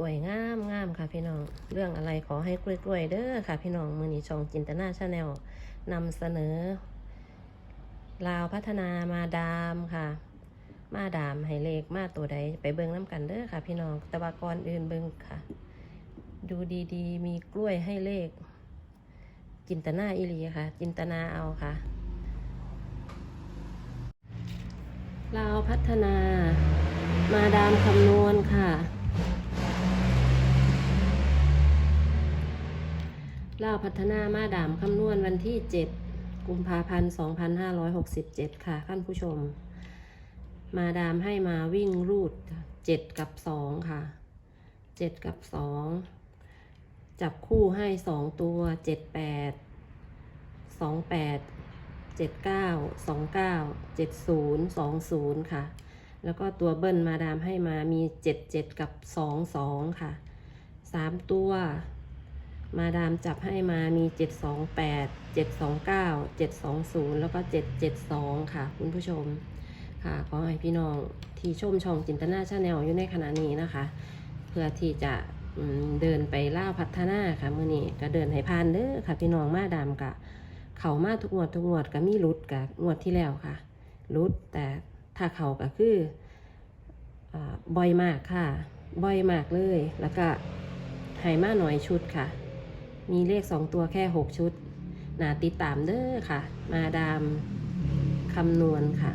กล้วยงามงามค่ะพี่น้อง เรื่องอะไรขอให้กล้วยกล้วยเด้อค่ะพี่น้องมือนี้ช่องจินตนาชาแนลนำเสนอ ลาวพัฒนามาดามค่ะ มาดามให้เลขมาตัวใด ไปเบิ่งน้ำกันเด้อค่ะ พี่น้องต่ว่าก่อนอื่นเบิ่งค่ะ ดูดีๆ มีกล้วยให้เลข จินตนาอิลีค่ะ จินตนาเอาค่ะลาวพัฒนา มาดามคำนวณค่ะ เล่าพัฒนามาดามคำนวณวันที่ 7 กุมภาพันธ์ 2567 ค่ะท่านผู้ชม มาดามให้มาวิ่งรูด 7 กับ 2 ค่ะ 7 กับ 2 จับคู่ให้ 2 ตัว 78 28 79 29 70 20 ค่ะ แล้วก็ตัวเบิ้ลมาดามให้มามี 77 กับ 22 ค่ะ 3 ตัว มาดามจับให้มามี 728 729 720 แล้วก็ 772 ค่ะ คุณผู้ชมค่ะขอให้พี่น้องที่ชมช่องจินตนาชาแนลอยู่ในขณะนี้นะคะ เพื่อที่จะเดินไปล่าพัฒนาค่ะมื่อนี้ก็เดินให้พานเด้อค่ะ พี่น้องมาดามกะ เขามาทุกงวดทุกงวดก็มีรุดกับงวดที่แล้วค่ะรุดแต่ถ้าเขาก็คืออบ่อยมากค่ะบ่อยมากเลย แล้วก็ใหายมาหน่อยชุดค่ะ มีเลขสองตัวแค่หกชุดนาติดตามเด้อค่ะ มาดามคำนวณค่ะ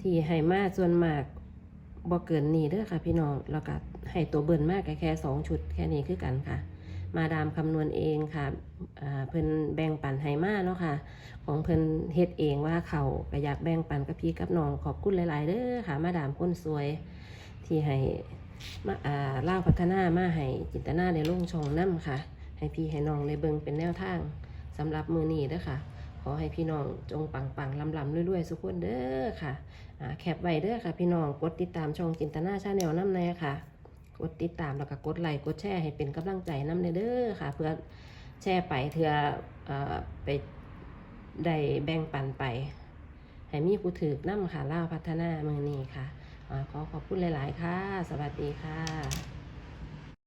ที่ให้มาส่วนมากบ่เกินนี้เด้อค่ะ พี่น้องแล้วก็ให้ตัวเบิ่นมากแค่สองชุดแค่นี้คือกันค่ะ มาดามคำนวณเองค่ะเพิ่นแบ่งปันให้มาเนาะค่ะ ของเพิ่นเฮ็ดเองว่าเขาก็อยากแบ่งปันกับพี่กับน้องขอบคุณหลาย ๆเด้อค่ะ มาดามคนสวย ที่ให้ มาอ่าเล่าพัฒนามาให้จินตนาในลงช่องน้ำค่ะ ให้พี่ให้น้องในเบิงเป็นแนวทางสำหรับมือนี้เด้อค่ะ ขอให้พี่น้องจงปังปังลำลำรวยๆสุขคนเด้อค่ะอ่าแคปไว้เด้อค่ะ พี่น้องกดติดตามช่องจินตนาชาแนลน้ำแน่ค่ะ กดติดตามแล้วก็กดไลค์กดแชร์ให้เป็นกำลังใจน้ำเด้อค่ะ เพื่อแชร์ไปเถื่ออ่ไปได้แบ่งปันไปให้มีผู้ถือน้ำค่ะเล่าพัฒนามือนี้ค่ะ ขอขอบคุณหลาย ๆ ค่ะ สวัสดีค่ะ